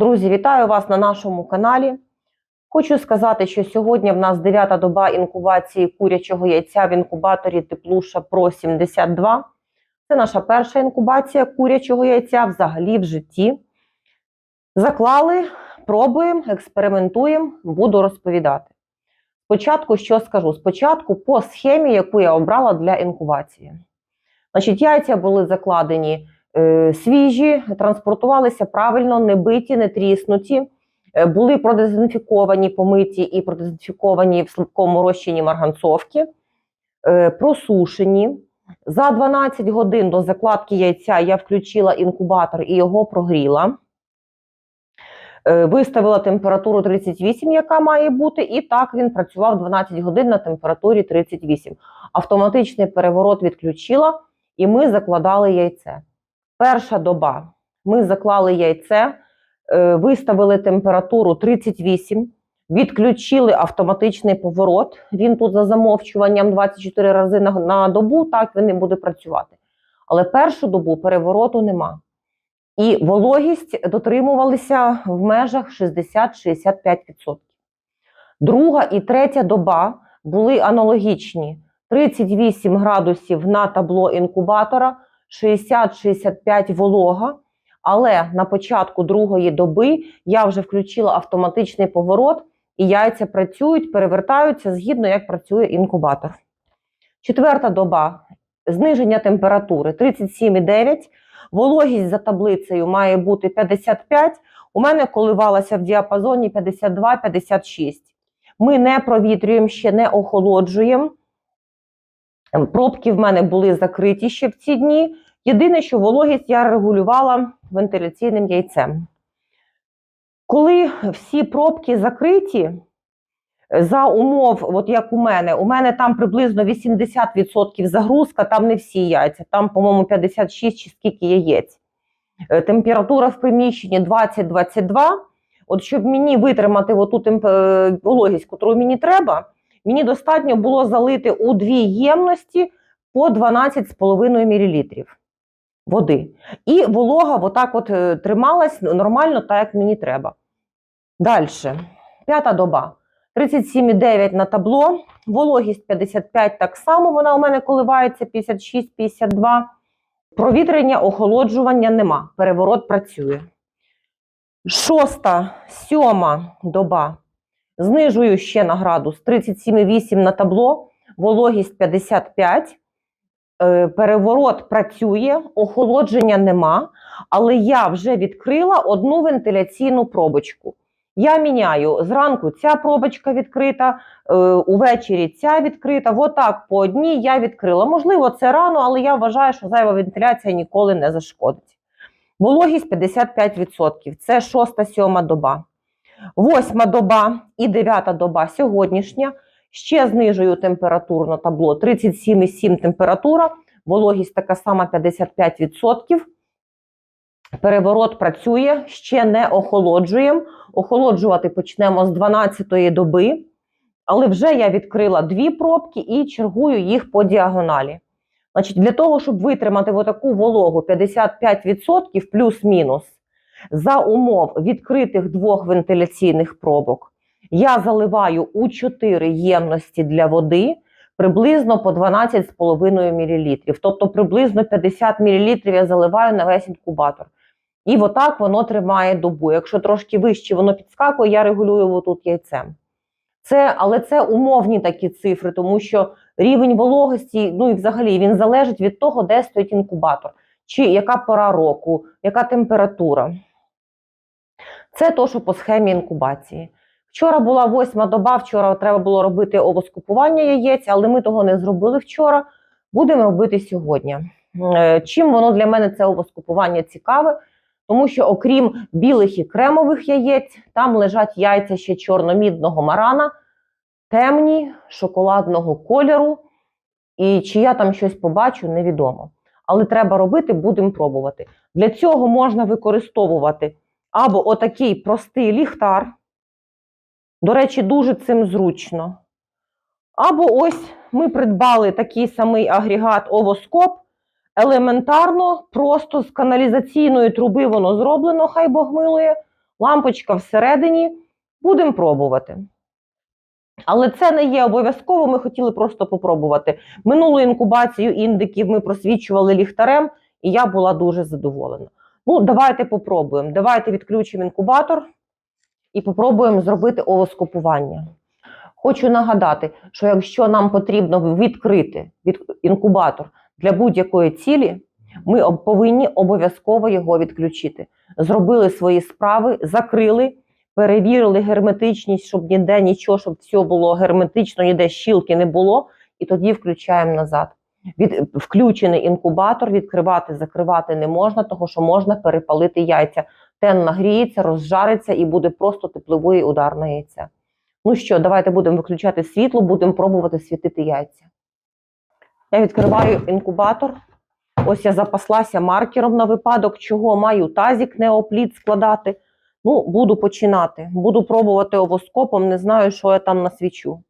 Друзі, вітаю вас на нашому каналі. Хочу сказати, що сьогодні в нас дев'ята доба інкубації курячого яйця в інкубаторі Теплуша Pro 72. Це наша перша інкубація курячого яйця взагалі в житті. Заклали, пробуємо, експериментуємо, буду розповідати. Спочатку що скажу? Спочатку по схемі, яку я обрала для інкубації. Значить, яйця були закладені свіжі, транспортувалися правильно, не биті, не тріснуті, е, були продезінфіковані, помиті і продезінфіковані в слабкому розчині марганцовки, е, просушені. За 12 годин до закладки яйця я включила інкубатор і його прогріла. Е, Виставила температуру 38, яка має бути, і так він працював 12 годин на температурі 38. Автоматичний переворот відключила, і ми закладали яйце. Перша доба ми заклали яйце, е, виставили температуру 38, відключили автоматичний поворот. Він тут за замовчуванням 24 рази на, добу, так він і буде працювати. Але першу добу перевороту нема. І вологість дотримувалися в межах 60-65%. Друга і третя доба були аналогічні: 38 градусів на табло інкубатора, 60-65 волога. Але на початку другої доби я вже включила автоматичний поворот, і яйця працюють, перевертаються згідно як працює інкубатор. Четверта доба зниження температури 37,9. Вологість за таблицею має бути 55. У мене коливалася в діапазоні 52-56. Ми не провітрюємо ще, не охолоджуємо. Пробки в мене були закриті ще в ці дні. Єдине, що вологість я регулювала вентиляційним яйцем. Коли всі пробки закриті, за умов, от як у мене, у мене там приблизно 80% загрузка, там не всі яйця, там, по-моєму, 56 чи скільки яєць. Е, Температура в приміщенні 20-22. От щоб мені витримати оту е, вологість, яку мені треба, мені достатньо було залити у дві ємності по 12,5 мл води. І волога отак от е, трималась нормально, так як мені треба. Далі. П'ята доба. 37,9 на табло, вологість 55 так само, вона у мене коливається 56-52. Провітрення, охолоджування нема. Переворот працює. Шоста, сьома доба. Знижую ще на градус 37,8 на табло, вологість 55. Е, Переворот працює, охолодження нема, але я вже відкрила одну вентиляційну пробочку. Я міняю зранку ця пробочка відкрита, е, увечері ця відкрита. Отак по одній я відкрила. Можливо, це рано, але я вважаю, що зайва вентиляція ніколи не зашкодить. Вологість 55%. Це шоста, сьома доба. Восьма доба і дев'ята доба сьогоднішня. Ще знижую температуру на табло 37,7 температура, вологість така сама 55%. Переворот працює, ще не охолоджуємо. Охолоджувати почнемо з 12-ї доби, але вже я відкрила дві пробки і чергую їх по діагоналі. Значить, Для того, щоб витримати таку вологу 55% плюс-мінус, за умов відкритих двох вентиляційних пробок, я заливаю у 4 ємності для води приблизно по 12,5 мл. Тобто приблизно 50 мл я заливаю на весь інкубатор. І отак воно тримає добу. Якщо трошки вище воно підскакує, я регулюю отут яйцем. Це, але це умовні такі цифри, тому що рівень вологості, ну і взагалі він залежить від того, де стоїть інкубатор, чи яка пора року, яка температура. Це то, що по схемі інкубації. Вчора була восьма доба, вчора треба було робити овоскупування яєць, але ми того не зробили вчора. Будемо робити сьогодні. Е, Чим воно для мене це овоскупування цікаве? Тому що, окрім білих і кремових яєць, там лежать яйця ще чорномідного марана, темні, шоколадного кольору. І чи я там щось побачу, невідомо. Але треба робити, будемо пробувати. Для цього можна використовувати або отакий простий ліхтар. До речі, дуже цим зручно. Або ось ми придбали такий самий агрегат овоскоп. Елементарно, просто з каналізаційної труби воно зроблено, хай Бог милує. лампочка всередині. Будемо пробувати. Але це не є обов'язково. Ми хотіли просто попробувати. Минулу інкубацію індиків ми просвічували ліхтарем, і я була дуже задоволена. Ну, давайте попробуємо. Давайте відключимо інкубатор і попробуємо зробити овоскопування. Хочу нагадати, що якщо нам потрібно відкрити від інкубатор для будь-якої цілі, ми повинні обов'язково його відключити. Зробили свої справи, закрили, перевірили герметичність, щоб ніде нічого, щоб все було герметично, ніде щілки не було, і тоді включаємо назад. Від включений інкубатор відкривати, закривати не можна, тому що можна перепалити яйця. Тен нагріється, розжариться і буде просто тепловий удар на яйця. Ну що, давайте будемо виключати світло, будемо пробувати світити яйця. Я відкриваю інкубатор. Ось я запаслася маркером на випадок, чого маю тазік неопліт складати. Ну, буду починати. Буду пробувати овоскопом, не знаю, що я там насвічу.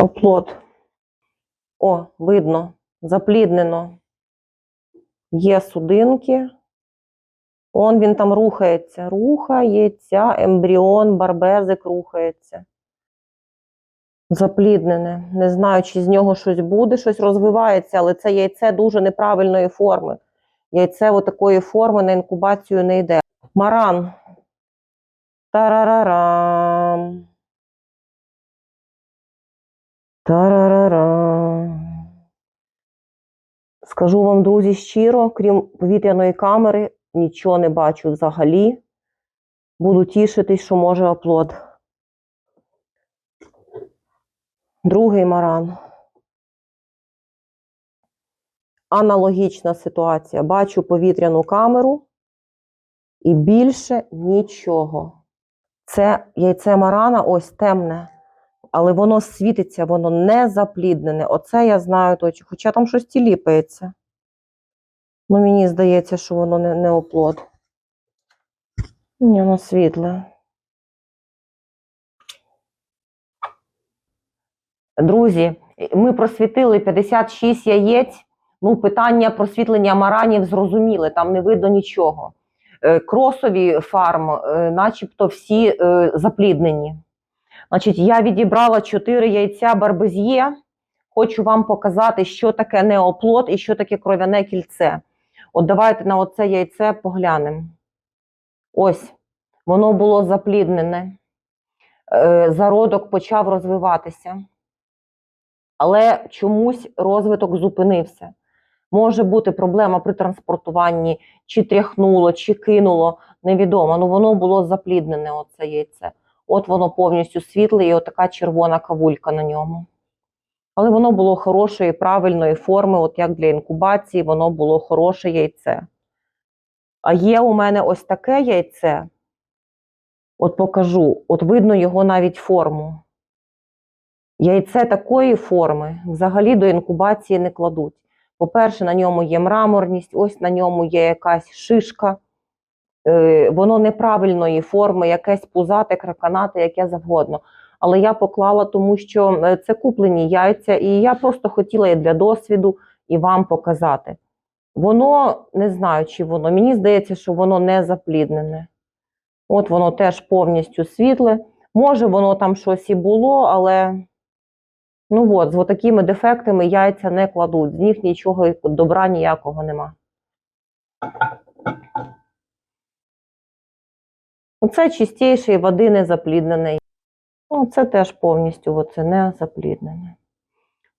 Оплот. О, видно, запліднено. Є судинки. Он він там рухається. Рухається, ембріон, барбезик рухається. Запліднене. Не знаю, чи з нього щось буде, щось розвивається, але це яйце дуже неправильної форми. Яйце отакої форми на інкубацію не йде. Маран. Тарарарам. Тарарарам. Скажу вам, друзі, щиро, крім повітряної камери, нічого не бачу взагалі. Буду тішитись, що може оплод. Другий маран. Аналогічна ситуація. Бачу повітряну камеру і більше нічого. Це яйце марана, ось темне, але воно світиться, воно не запліднене. Оце я знаю точно. Хоча там щось тіліпається. Ну, мені здається, що воно не, не оплод. Ні, воно світле. Друзі, ми просвітили 56 яєць. Ну, питання просвітлення маранів зрозуміли, там не видно нічого. Е, Кросові фарм, е, начебто всі е, запліднені. Значить, я відібрала 4 яйця барбез'є. Хочу вам показати, що таке неоплод і що таке кров'яне кільце. От давайте на оце яйце поглянемо. Ось, воно було запліднене. Е, Зародок почав розвиватися. Але чомусь розвиток зупинився. Може бути проблема при транспортуванні, чи тряхнуло, чи кинуло, невідомо. Ну воно було запліднене, оце яйце. От воно повністю світле і отака червона кавулька на ньому. Але воно було хорошої, правильної форми, от як для інкубації, воно було хороше яйце. А є у мене ось таке яйце. От покажу, от видно його навіть форму. Яйце такої форми взагалі до інкубації не кладуть. По-перше, на ньому є мраморність, ось на ньому є якась шишка, воно неправильної форми, якесь пузате, краканате, яке завгодно. Але я поклала, тому що е, це куплені яйця, і я просто хотіла і для досвіду і вам показати. Воно не знаю, чи воно. Мені здається, що воно не запліднене. От воно теж повністю світле. Може, воно там щось і було, але ну от, з такими дефектами яйця не кладуть. З них нічого добра ніякого нема. Оце чистішої води не запліднене. Ну, це теж повністю оце не запліднене.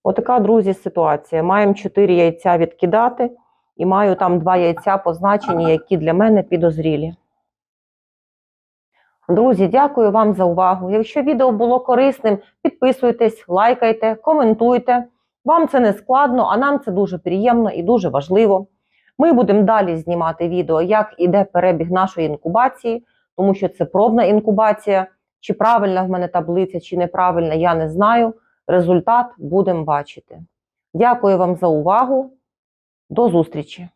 Отака, друзі, ситуація. Маємо 4 яйця відкидати, і маю там 2 яйця позначені, які для мене підозрілі. Друзі, дякую вам за увагу. Якщо відео було корисним, підписуйтесь, лайкайте, коментуйте. Вам це не складно, а нам це дуже приємно і дуже важливо. Ми будемо далі знімати відео, як іде перебіг нашої інкубації, тому що це пробна інкубація. Чи правильна в мене таблиця, чи неправильна, я не знаю. Результат будемо бачити. Дякую вам за увагу. До зустрічі!